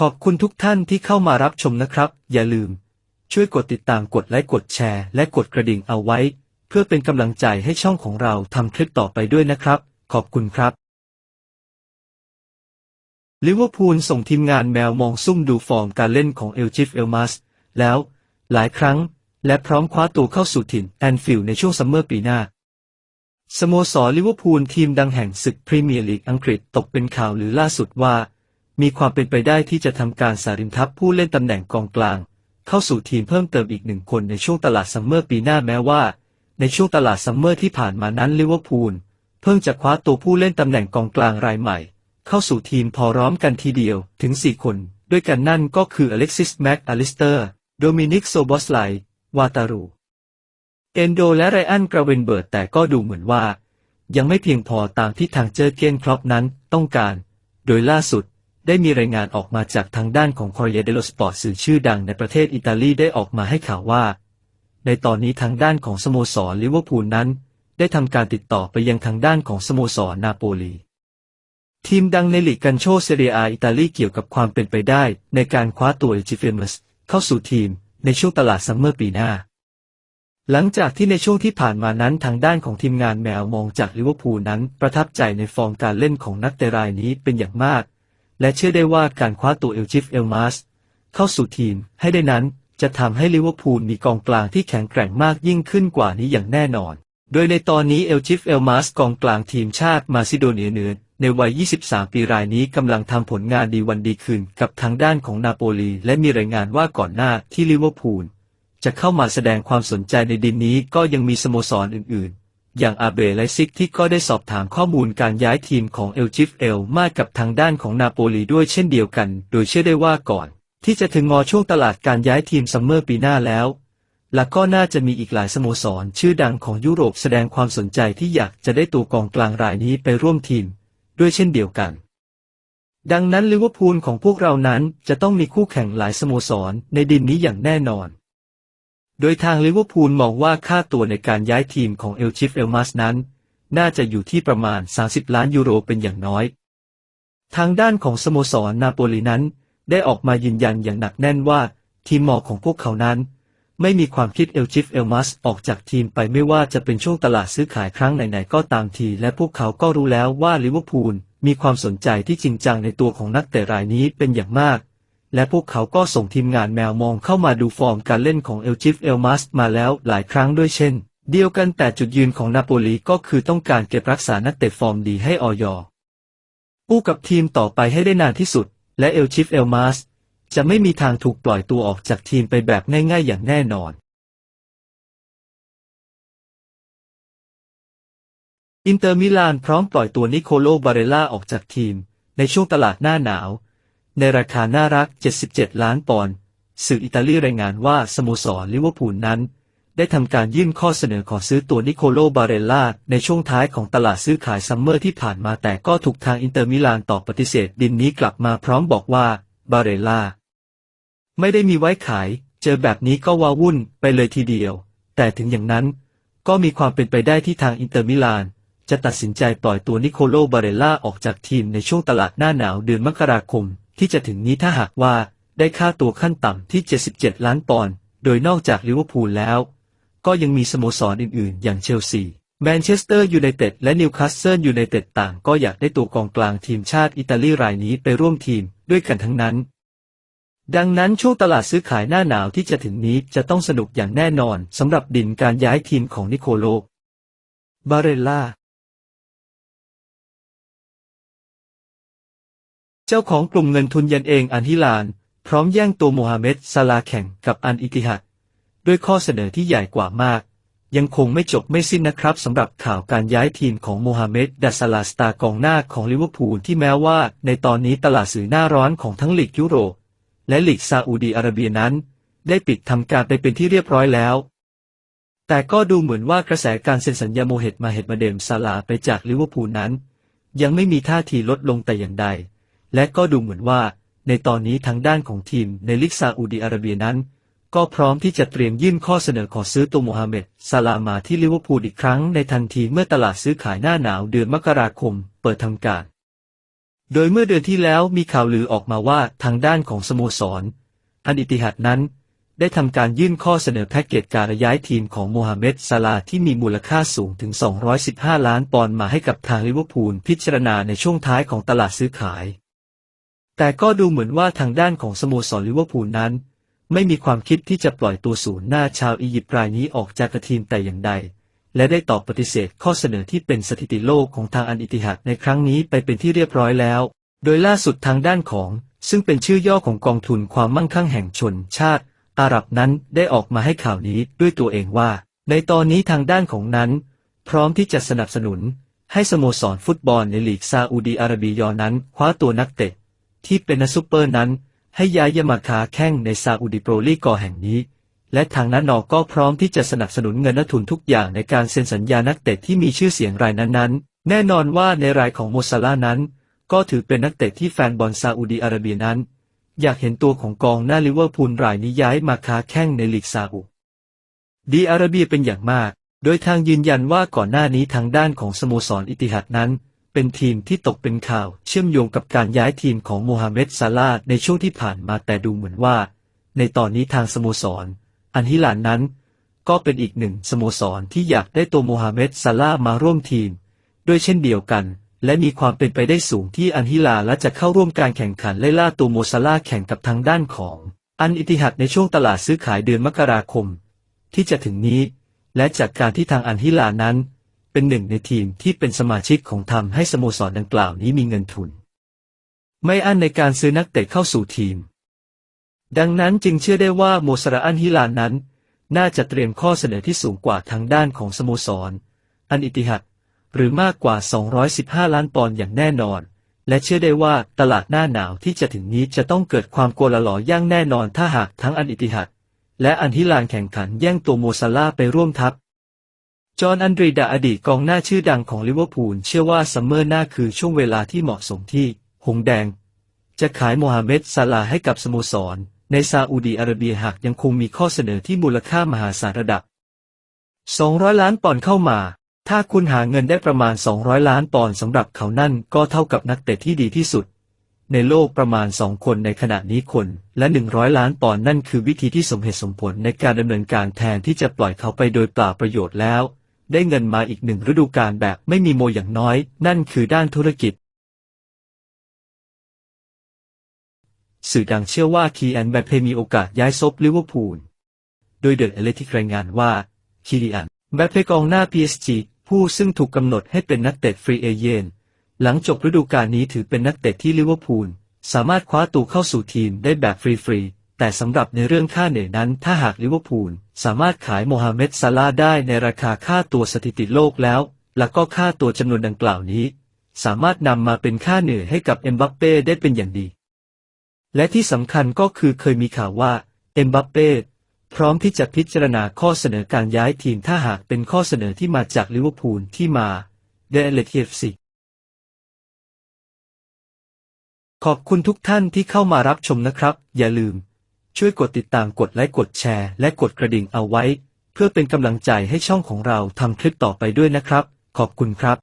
ขอบคุณทุกท่านที่เข้ามารับชมนะครับ อย่าลืม ช่วยกดติดตามกดไลค์กดแชร์ และกดกระดิ่งเอาไว้ เพื่อเป็นกำลังใจให้ช่องของเราทำคลิปต่อไปด้วยนะครับ ขอบคุณครับลิเวอร์พูลส่งทีมงานแมวมองซุ่มดูฟอร์มการเล่นของเอลจิฟเอลมัสแล้ว หลายครั้ง และพร้อมคว้าตัวเข้าสู่ถิ่นแอนฟิลด์ในช่วงซัมเมอร์ปีหน้า สโมสรลิเวอร์พูลทีมดังแห่งศึกพรีเมียร์ลีกอังกฤษตกเป็นข่าวหรือล่าสุดว่า มีความเป็นไปได้ที่จะทำการสาริมทัพผู้เล่นตำแหน่งกองกลาง เข้าสู่ทีมเพิ่มเติมอีกหนึ่งคนในช่วงตลาดซัมเมอร์ปีหน้าแม้ว่า ในช่วงตลาดซัมเมอร์ที่ผ่านมานั้นลิเวอร์พูลเพิ่งจะคว้าตัวผู้เล่นตำแหน่งกองกลางรายใหม่ เข้าสู่ทีมพอร้อมกันทีเดียวถึง 4 คน ด้วยกันนั่นก็คืออเล็กซิสแม็กอลิสเตอร์โดมินิกโซบอสไลวาตารูเอนโดและไรอันกราเวนเบิร์ตแต่ก็ดูเหมือนว่า ยังไม่เพียงพอตามที่ทางเจอร์เกนครอปนั้นต้องการ โดยล่าสุด ได้มีรายงานออกมาจากทางด้านของคอร์เยเดโลสปอร์ตสื่อชื่อดังในประเทศอิตาลีได้ออกมาให้ข่าวว่า ในตอนนี้ทางด้านของสโมสรลิเวอร์พูลนั้น ได้ทำการติดต่อไปยังทางด้านของสโมสรนาโปลี ทีมดังในลีกกันโชเซเรียอาอิตาลีเกี่ยวกับความเป็นไปได้ ในการคว้าตัวเอจิเฟมัสเข้าสู่ทีมในช่วงตลาดซัมเมอร์ปีหน้า หลังจากที่ในช่วงที่ผ่านมานั้นทางด้านของทีมงานแมวมองจากลิเวอร์พูลนั้นประทับใจในฟอร์มการเล่นของนักเตะรายนี้เป็นอย่างมาก และเชื่อได้ว่าการคว้าตัวเอลจิฟเอลมาสเข้าสู่ทีมให้ได้นั้นจะทำให้ลิเวอร์พูลมีกองกลางที่แข็งแกร่งมากยิ่งขึ้นกว่านี้อย่างแน่นอน โดยในตอนนี้เอลจิฟเอลมาสกองกลางทีมชาติมาซิโดเนียเหนือในวัย 23 ปีรายนี้กำลังทำผลงานดีวันดีคืนกับทางด้านของนาโปลี และมีรายงานว่าก่อนหน้าที่ลิเวอร์พูลจะเข้ามาแสดงความสนใจในดินนี้ก็ยังมีสโมสรอื่นๆ อย่างอาเบไลซิกที่ก็ได้สอบถามข้อมูลการย้ายทีมของเอลจิฟเอลมากับทางด้านของนาโปลีด้วยเช่นเดียวกัน โดยเชื่อได้ว่าก่อน ที่จะถึงงอช่วงตลาดการย้ายทีมซัมเมอร์ปีหน้าแล้ว และก็น่าจะมีอีกหลายสโมสร ชื่อดังของยุโรปแสดงความสนใจที่อยากจะได้ตัวกองกลางรายนี้ไปร่วมทีม ด้วยเช่นเดียวกัน ดังนั้นลิเวอร์พูลของพวกเรานั้นจะต้องมีคู่แข่งหลายสโมสรในดินนี้อย่างแน่นอน โดยทางลิเวอร์พูลมองว่าค่าตัวในการย้ายทีมของเอลชิฟเอลมัสนั้น น่าจะอยู่ที่ประมาณ 30 ล้านยูโรเป็นอย่างน้อย ทางด้านของสโมสรนาโปลีนั้น ได้ออกมายืนยันอย่างหนักแน่นว่า ทีมหมอกของพวกเขานั้น ไม่มีความคิดเอลจิฟเอลมัสออกจากทีมไปไม่ว่าจะเป็นช่วงตลาดซื้อขายครั้งไหนๆก็ตามที และพวกเขาก็รู้แล้วว่าลิเวอร์พูลมีความสนใจที่จริงจังในตัวของนักเตะรายนี้เป็นอย่างมาก และพวกเขาก็ส่งทีมงานแมวมองเข้ามาดูฟอร์มการเล่นของเอลจิฟเอลมัสมาแล้วหลายครั้งด้วยเช่น เดียวกันแต่จุดยืนของนาโปลีก็คือต้องการเก็บรักษานักเตะฟอร์มดีให้ออยอู้กับทีมต่อไปให้ได้นานที่สุด และเอลชิฟเอลมัสจะไม่มีทางถูกปล่อยตัวออกจากทีมไปแบบง่ายๆอย่างแน่นอน อินเตอร์มิลานพร้อมปล่อยตัวนิโคโลบาเรล่าออกจากทีม ในช่วงตลาดหน้าหนาว ในราคาน่ารัก 77 ล้านปอนด์ สื่ออิตาลีรายงานว่าสโมสรลิเวอร์พูลนั้น ได้ทำการยื่นข้อเสนอขอซื้อตัวนิโคโลบาเรล่าในช่วงท้ายของตลาดซื้อขายซัมเมอร์ที่ผ่านมาแต่ก็ถูกทางอินเตอร์มิลานตอบปฏิเสธดินนี้กลับมาพร้อมบอกว่าบาเรล่าไม่ได้มีไว้ขาย เจอแบบนี้ก็ว้าวุ่นไปเลยทีเดียว แต่ถึงอย่างนั้น ก็มีความเป็นไปได้ที่ทางอินเตอร์มิลานจะตัดสินใจปล่อยตัวนิโคโลบาเรล่าออกจากทีมในช่วงตลาดหน้าหนาวเดือนมกราคม ที่จะถึงนี้ถ้าหากว่าได้ค่าตัวขั้นต่ำที่ 77 ล้านปอนด์โดยนอกจากลิเวอร์พูลแล้ว ก็ยังมีสโมสรอื่นๆ อย่างเชลซีแมนเชสเตอร์ยูไนเต็ดและนิวคาสเซิลยูไนเต็ดต่างก็อยากได้ตัวกองกลางทีมชาติอิตาลีรายนี้ไปร่วมทีมด้วยกันทั้งนั้น ดังนั้นช่วงตลาดซื้อขายหน้าหนาวที่จะถึงนี้จะต้องสนุกอย่างแน่นอนสำหรับดินการย้ายทีมของนิโคโล บาเรล่า จ้าของกลุ่มเงินทุนยันเองอันฮิลาน พร้อมแย่งตัวโมฮัมเหม็ดซาลาแข่งกับอันอิติฮัดด้วยข้อเสนอที่ใหญ่กว่ามาก ยังคงไม่จบไม่สิ้นนะครับสำหรับข่าวการย้ายทีมของโมฮัมเหม็ดดัสซาลาสตารกองหน้าของลิเวอร์พูลที่แม้ว่า ในตอนนี้ตลาดสื่อหน้าร้อนของทั้งลีกยุโรปและลีกซาอุดีอาระเบียนั้น ได้ปิดทำการไปเป็นที่เรียบร้อยแล้ว แต่ก็ดูเหมือนว่ากระแสการเซ็นสัญญาโมเฮดมาเฮดมาเดมซาลาไปจากลิเวอร์พูลนั้น ยังไม่มีท่าทีลดลงแต่อย่างใด และก็ดูเหมือนว่า ในตอนนี้ทางด้านของทีมในลิกซาอุดีอาระเบียนั้น ก็พร้อมที่จะเตรียมยื่นข้อเสนอขอซื้อตัวโมฮัมเหม็ดซาลามาที่ลิเวอร์พูลอีกครั้งในทันทีเมื่อตลาดซื้อขายหน้าหนาวเดือนมกราคมเปิดทำการ โดยเมื่อเดือนที่แล้วมีข่าวลือออกมาว่าทางด้านของสโมสรอันอิติฮัดนั้นได้ทำการยื่นข้อเสนอแพ็กเกจการย้ายทีมของโมฮัมเหม็ดซาลาที่มีมูลค่าสูงถึง 215 ล้านปอนด์มาให้กับทางลิเวอร์พูลพิจารณาในช่วงท้ายของตลาดซื้อขาย แต่ก็ดูเหมือนว่าทางด้านของสโมสรลิเวอร์พูลนั้น ไม่มีความคิดที่จะปล่อยตัวศูนย์หน้าชาวอียิปต์รายนี้ออกจากทีมแต่อย่างใด และได้ตอบปฏิเสธข้อเสนอที่เป็นสถิติโลกของทางอันอิติฮัดในครั้งนี้ไปเป็นที่เรียบร้อยแล้ว โดยล่าสุดทางด้านของ ซึ่งเป็นชื่อย่อของกองทุนความมั่งคั่งแห่งชนชาติ อาหรับนั้นได้ออกมาให้ข่าวนี้ด้วยตัวเองว่า ในตอนนี้ทางด้านของนั้น พร้อมที่จะสนับสนุน ให้สโมสรฟุตบอลในลีกซาอุดีอาระเบียนั้นคว้าตัวนักเตะ ที่เป็นซุปเปอร์นั้น ให้ย้ายยามาคาแข่งในซาอุดิโปรลีกกอแห่งนี้ และทางนั้นนอก็พร้อมที่จะสนับสนุนเงินทุนทุกอย่างในการเซ็นสัญญานักเตะที่มีชื่อเสียงรายนั้นๆ แน่นอนว่าในรายของโมซาลานั้น ก็ถือเป็นนักเตะที่แฟนบอลซาอุดีอาระเบียนั้น อยากเห็นตัวของกองหน้าลิเวอร์พูลรายนี้ย้ายมาคาแข่งในลีกซาอุดีอาระเบียเป็นอย่างมาก โดยทางยืนยันว่าก่อนหน้านี้ทางด้านของสโมสรอิติฮัดนั้น เป็นทีมที่ตกเป็นข่าวเชื่อมโยงกับการย้ายทีมของโมฮัมเหม็ดซาลาในช่วงที่ผ่านมาแต่ดูเหมือนว่า ในตอนนี้ทางสโมสร อันฮิลานนั้น ก็เป็นอีกหนึ่งสโมสรที่อยากได้ตัวโมฮัมเหม็ดซาลามาร่วมทีม ด้วยเช่นเดียวกัน และมีความเป็นไปได้สูงที่อันฮิลาและจะเข้าร่วมการแข่งขันไล่ล่าตัวโมซาลาแข่งกับทางด้านของ อันอิติฮัดในช่วงตลาดซื้อขายเดือนมกราคม ที่จะถึงนี้ และจากการที่ทางอันฮิลานั้น เป็นหนึ่งในทีมที่เป็นสมาชิกของทำให้สโมสรดังกล่าวนี้มีเงินทุน ไม่อั้นในการซื้อนักเตะเข้าสู่ทีม ดังนั้นจึงเชื่อได้ว่าโมซาราอันฮิลานั้น น่าจะเตรียมข้อเสนอที่สูงกว่าทางด้านของสโมสร อันอิติฮัดหรือมากกว่า 215 ล้านปอนด์อย่างแน่นอน และเชื่อได้ว่าตลาดหน้าหนาวที่จะถึงนี้จะต้องเกิดความโกลาหลอย่างแน่นอนถ้าหากทั้งอันอิติฮัดและอันฮิลานแข่งขันแย่งตัวโมซาลาไปร่วมทัพ จอห์นอันดรีดาอดีตกองหน้าชื่อดังของลิเวอร์พูลเชื่อว่าซัมเมอร์หน้าคือช่วงเวลาที่เหมาะสมที่ หงแดง จะขายโมฮัมเหม็ดซาลาให้กับสโมสร ในซาอุดีอาระเบียหากยังคงมีข้อเสนอที่มูลค่ามหาศาลระดับ 200 ล้านปอนด์เข้ามา ถ้าคุณหาเงินได้ประมาณ 200 ล้านปอนด์สำหรับเขานั่นก็เท่ากับนักเตะที่ดีที่สุด ในโลกประมาณ2คนในขณะนี้คนและ 100 ล้านปอนด์นั่นคือวิธีที่สมเหตุสมผลในการดำเนินการแทนที่จะปล่อยเขาไปโดยเปล่าประโยชน์แล้ว ได้เงินมาอีกหนึ่งฤดูกาลแบบไม่มีโมอย่างน้อย นั่นคือด้านธุรกิจ สื่อดังเชื่อว่าคีแอนแบเปมีโอกาสย้ายซบลิเวอร์พูล โดยเดอะเอเลติกรายงานว่าคีริอันแบเปกองหน้า PSG ผู้ซึ่งถูกกำหนดให้เป็นนักเตะฟรีเอเยนหลังจบฤดูกาลนี้ถือเป็นนักเตะที่ลิเวอร์พูลสามารถคว้าตัวเข้าสู่ทีมได้แบบฟรีๆ แต่สำหรับในเรื่องค่าเหนื่อยนั้นถ้าหากลิเวอร์พูลสามารถขายโมฮัมเหม็ดซาลาได้ในราคาค่าตัวสถิติโลกแล้ว แล้วก็ค่าตัวจำนวนดังกล่าวนี้ สามารถนำมาเป็นค่าเหนื่อยให้กับเอ็มบัปเป้ได้เป็นอย่างดี และที่สำคัญก็คือเคยมีข่าวว่าเอ็มบัปเป้พร้อมที่จะพิจารณาข้อเสนอการย้ายทีมถ้าหากเป็นข้อเสนอที่มาจากลิเวอร์พูลที่มาเดลเลตเอฟซีขอบคุณทุกท่านที่เข้ามารับชมนะครับ อย่าลืม ช่วยกดติดตามกดไลค์กดแชร์และกดกระดิ่งเอาไว้ เพื่อเป็นกำลังใจให้ช่องของเราทำคลิปต่อไปด้วยนะครับ ขอบคุณครับ